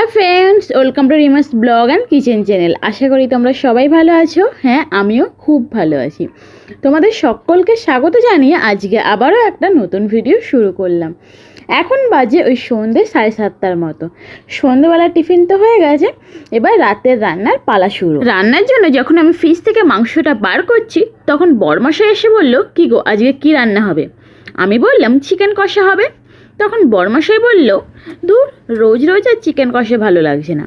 Hi friends welcome to Rima's blog and kitchen channel আশা করি তোমরা সবাই ভালো আছো। হ্যাঁ আমিও খুব ভালো আছি। তোমাদের সকলকে স্বাগত জানিয়ে আজকে আবারও একটা নতুন ভিডিও শুরু করলাম। এখন বাজে ওই সন্ধ্যে সাড়ে সাতটার মতো। সন্ধ্যেবেলা টিফিন তো হয়ে গেছে, এবার রাতের রান্নার পালা শুরু। রান্নার জন্য যখন আমি ফ্রিজ থেকে মাংসটা বার করছি, তখন বরমাসা এসে বলল, কি গো, আজকে কি রান্না হবে? আমি বললাম চিকেন কষা হবে। তখন বরমাসাই বলল, দূর, রোজ রোজ আর চিকেন কষে ভালো লাগছে না।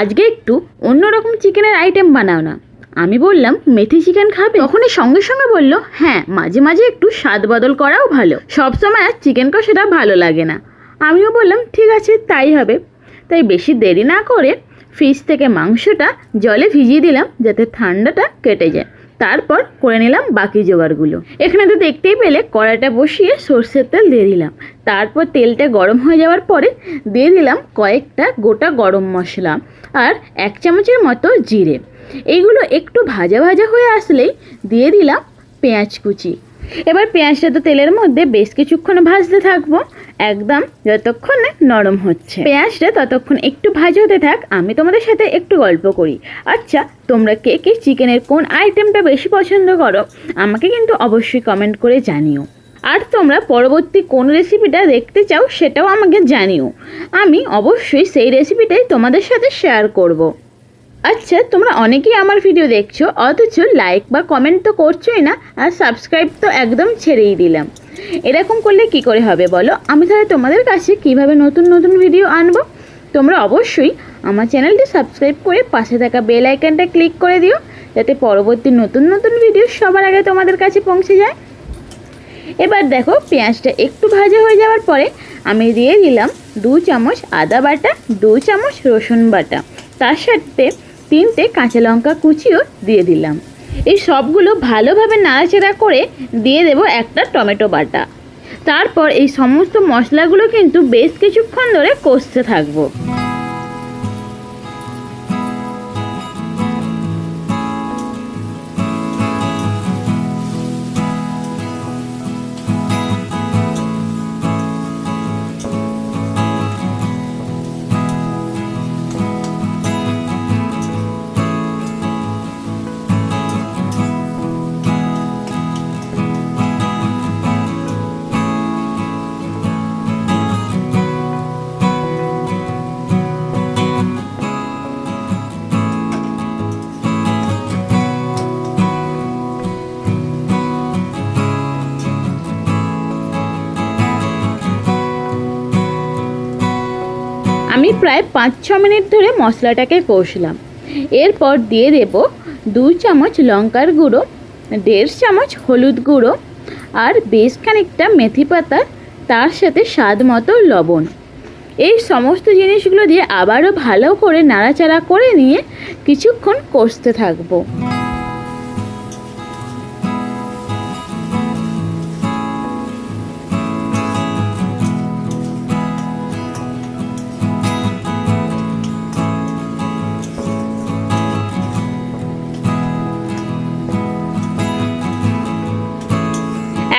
আজকে একটু অন্যরকম চিকেনের আইটেম বানাও না। আমি বললাম, মেথি চিকেন খাবে? তখনই সঙ্গে সঙ্গে বলল হ্যাঁ মাঝে মাঝে একটু স্বাদ বদল করাও ভালো। সবসময় আর চিকেন কষাটা ভালো লাগে না। আমিও বললাম, ঠিক আছে, তাই হবে। তাই বেশি দেরি না করে ফ্রিজ থেকে মাংসটা জলে ভিজিয়ে দিলাম, যাতে ঠান্ডাটা কেটে যায়। তারপর করে নিলাম বাকি জোগাড়গুলো। এখানে তো দেখতেই পেলে কড়াটা বসিয়ে সর্ষের তেল দিয়ে দিলাম। তারপর তেলটা গরম হয়ে যাওয়ার পরে দিয়ে দিলাম কয়েকটা গোটা গরম মশলা আর এক চামচের মতো জিরে। এইগুলো একটু ভাজা ভাজা হয়ে আসলেই দিয়ে দিলাম পেঁয়াজ কুচি। এবার পেঁয়াজটা তো তেলের মধ্যে বেশ কিছুক্ষণ ভাজতে থাকব। একদম যতক্ষণ নরম হচ্ছে। পেঁয়াজটা ততক্ষণ একটু ভাজা হতে থাক, আমি তোমাদের সাথে একটু গল্প করি। আচ্ছা তোমরা কে কে চিকেনের কোন আইটেমটা বেশি পছন্দ করো, আমাকে কিন্তু অবশ্যই কমেন্ট করে জানিও। আর তোমরা পরবর্তী কোন রেসিপিটা দেখতে চাও, সেটাও আমাকে জানিও। আমি অবশ্যই সেই রেসিপিটাই তোমাদের সাথে শেয়ার করব। আচ্ছা তোমরা অনেকেই আমার ভিডিও দেখছ, অথচ লাইক বা কমেন্ট তো করছোই না, আর সাবস্ক্রাইব তো একদম ছেড়েই দিলাম। এরকম করলে কি করে হবে বলো? আমি তাহলে তোমাদের কাছে কীভাবে নতুন নতুন ভিডিও আনব? তোমরা অবশ্যই আমার চ্যানেলটি সাবস্ক্রাইব করে পাশে থাকা বেল আইকনটা ক্লিক করে দিও, যাতে পরবর্তী নতুন নতুন ভিডিও সবার আগে তোমাদের কাছে পৌঁছে যায়। এবার দেখো, পেঁয়াজটা একটু ভাজা হয়ে যাওয়ার পরে আমি দিয়ে দিলাম দু চামচ আদা বাটা, দু চামচ রসুন বাটা। তার সাথে তিনটে কাঁচা লঙ্কা কুচিও দিয়ে দিলাম। এই সবগুলো ভালোভাবে নাড়াচাড়া করে দিয়ে দেব একটা টমেটো বাটা। তারপর এই সমস্ত মশলাগুলো কিন্তু বেশ কিছুক্ষণ ধরে কষতে থাকব। আমি প্রায় পাঁচ, ছ মিনিট ধরে মশলাটাকে কষলাম। এরপর দিয়ে দেব দু চামচ লঙ্কার গুঁড়ো, দেড় চামচ হলুদ গুঁড়ো আর বেশ খানিকটা মেথি পাতা, তার সাথে স্বাদ মতো লবণ। এই সমস্ত জিনিসগুলো দিয়ে আবারও ভালো করে নাড়াচাড়া করে নিয়ে কিছুক্ষণ কষতে থাকব।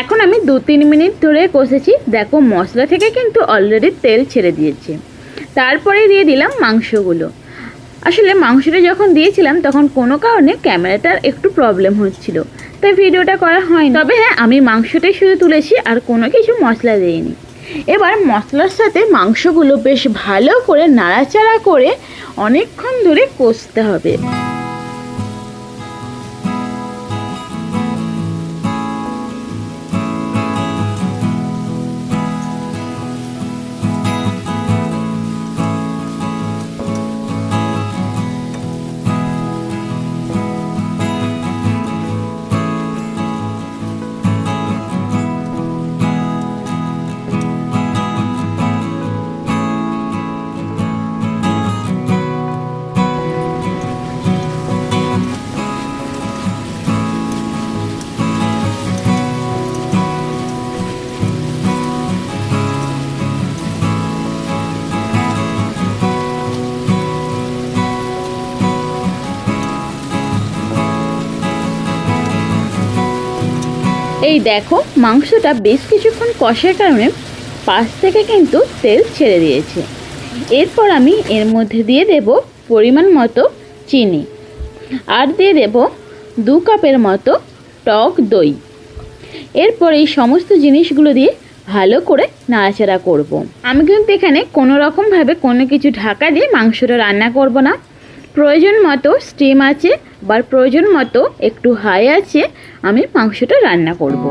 এখন আমি দু তিন মিনিট ধরে কষেছি। দেখো, মশলা থেকে কিন্তু অলরেডি তেল ছেড়ে দিয়েছে। তারপরে দিয়ে দিলাম মাংসগুলো। আসলে মাংসটা যখন দিয়েছিলাম, তখন কোনো কারণে ক্যামেরাটার একটু প্রবলেম হচ্ছিল। তাই ভিডিওটা করা হয়নি। তবে হ্যাঁ আমি মাংসটাই শুধু তুলেছি, আর কোনো কিছু মশলা দিইনি। এবার মশলার সাথে মাংসগুলো বেশ ভালো করে নাড়াচাড়া করে অনেকক্ষণ ধরে কষতে হবে। এই দেখো, মাংসটা বেশ কিছুক্ষণ কষার কারণে পাশ থেকে কিন্তু তেল ছেড়ে দিয়েছে। এরপর আমি এর মধ্যে দিয়ে দেব পরিমাণ মতো চিনি আর দিয়ে দেব দু কাপের মতো টক দই। এরপর এই সমস্ত জিনিসগুলো দিয়ে ভালো করে নাড়াচাড়া করব। আমি কিন্তু এখানে কোনো রকমভাবে কোনো কিছু ঢাকা দিয়ে মাংসটা রান্না করব না। প্রয়োজন মতো স্টিম আছে বা প্রয়োজন মতো একটু হাই আছে আমি মাংসটা রান্না করব।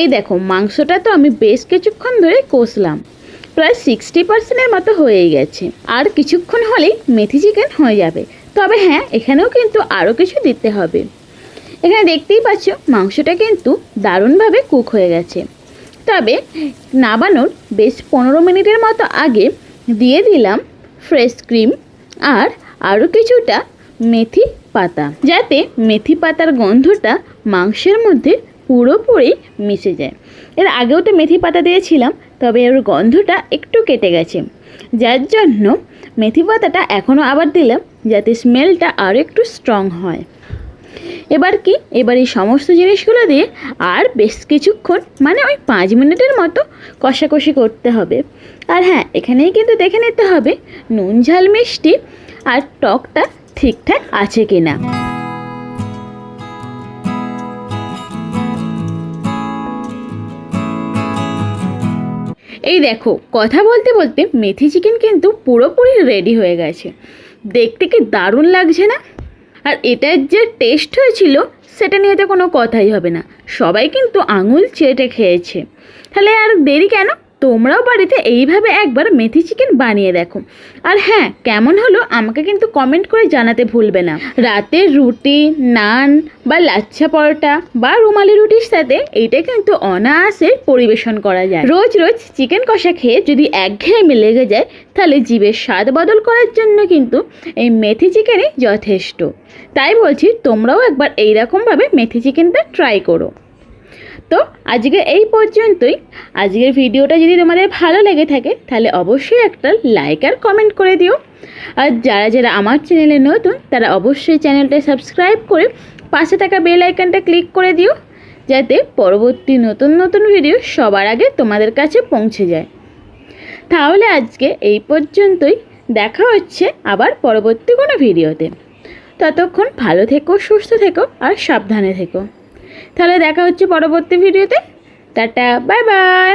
এই দেখো, মাংসটা তো আমি বেশ কিছুক্ষণ ধরে কষলাম। প্রায় সিক্সটি পার্সেন্টের মতো হয়ে গেছে। আর কিছুক্ষণ হলেই মেথি চিকেন হয়ে যাবে। তবে হ্যাঁ এখানেও কিন্তু আরও কিছু দিতে হবে। এখানে দেখতেই পাচ্ছ, মাংসটা কিন্তু দারুণভাবে কুক হয়ে গেছে। তবে নাবানোর বেশ পনেরো মিনিটের মতো আগে দিয়ে দিলাম ফ্রেশ ক্রিম আর আরও কিছুটা মেথি পাতা। যাতে মেথি পাতার গন্ধটা মাংসের মধ্যে পুরোপুরি মিশে যায়। এর আগেও তো মেথি পাতা দিয়েছিলাম, তবে এর গন্ধটা একটু কেটে গেছে। যার জন্য মেথি পাতাটা এখনও আবার দিলাম, যাতে স্মেলটা আরও একটু স্ট্রং হয়। এবার কি? এবার এই সমস্ত জিনিসগুলো দিয়ে আর বেশ কিছুক্ষণ মানে ওই পাঁচ মিনিটের মতো কষাকষি করতে হবে। আর হ্যাঁ এখানেই কিন্তু দেখে নিতে হবে, নুন, ঝাল, মিষ্টি আর টকটা ঠিকঠাক আছে কিনা। এই দেখো, কথা বলতে বলতে মেথি চিকেন কিন্তু পুরোপুরি রেডি হয়ে গেছে। দেখতে কি দারুণ লাগছে না? আর এটার যে টেস্ট হয়েছিল, সেটা নিয়ে তো কোনো কথাই হবে না। সবাই কিন্তু আঙুল চেটে খেয়েছে। তাহলে আর দেরি কেন? তোমরাও বাড়িতে এইভাবে একবার মেথি চিকেন বানিয়ে দেখো। আর হ্যাঁ কেমন হলো আমাকে কিন্তু কমেন্ট করে জানাতে ভুলবে না। রাতের রুটি, নান বা লাচ্ছা পরোটা বা রুমালি রুটির সাথে এইটা কিন্তু অনায়াসে পরিবেশন করা যায়। রোজ রোজ চিকেন কষা খেয়ে যদি একঘেয়েমি লেগে যায়, তাহলে জীবের স্বাদ বদল করার জন্য কিন্তু এই মেথি চিকেনই যথেষ্ট। তাই বলছি, তোমরাও একবার এইরকমভাবে মেথি চিকেনটা ট্রাই করো। তো আজকে এই পর্যন্তই। আজকের ভিডিওটা যদি তোমাদের ভালো লেগে থাকে, তাহলে অবশ্যই একটা লাইক আর কমেন্ট করে দিও। আর যারা যারা আমার চ্যানেলে নতুন, তারা অবশ্যই চ্যানেলটা সাবস্ক্রাইব করে পাশে থাকা বেল আইকনটা ক্লিক করে দিও, যাতে পরবর্তী নতুন নতুন ভিডিও সবার আগে তোমাদের কাছে পৌঁছে যায়। তাহলে আজকে এই পর্যন্তই। দেখা হচ্ছে আবার পরবর্তী কোনো ভিডিওতে ততক্ষণ ভালো থেকো, সুস্থ থেকো, আর সাবধানে থেকো। তাহলে দেখা হচ্ছে পরবর্তী ভিডিওতে। Tata bye bye.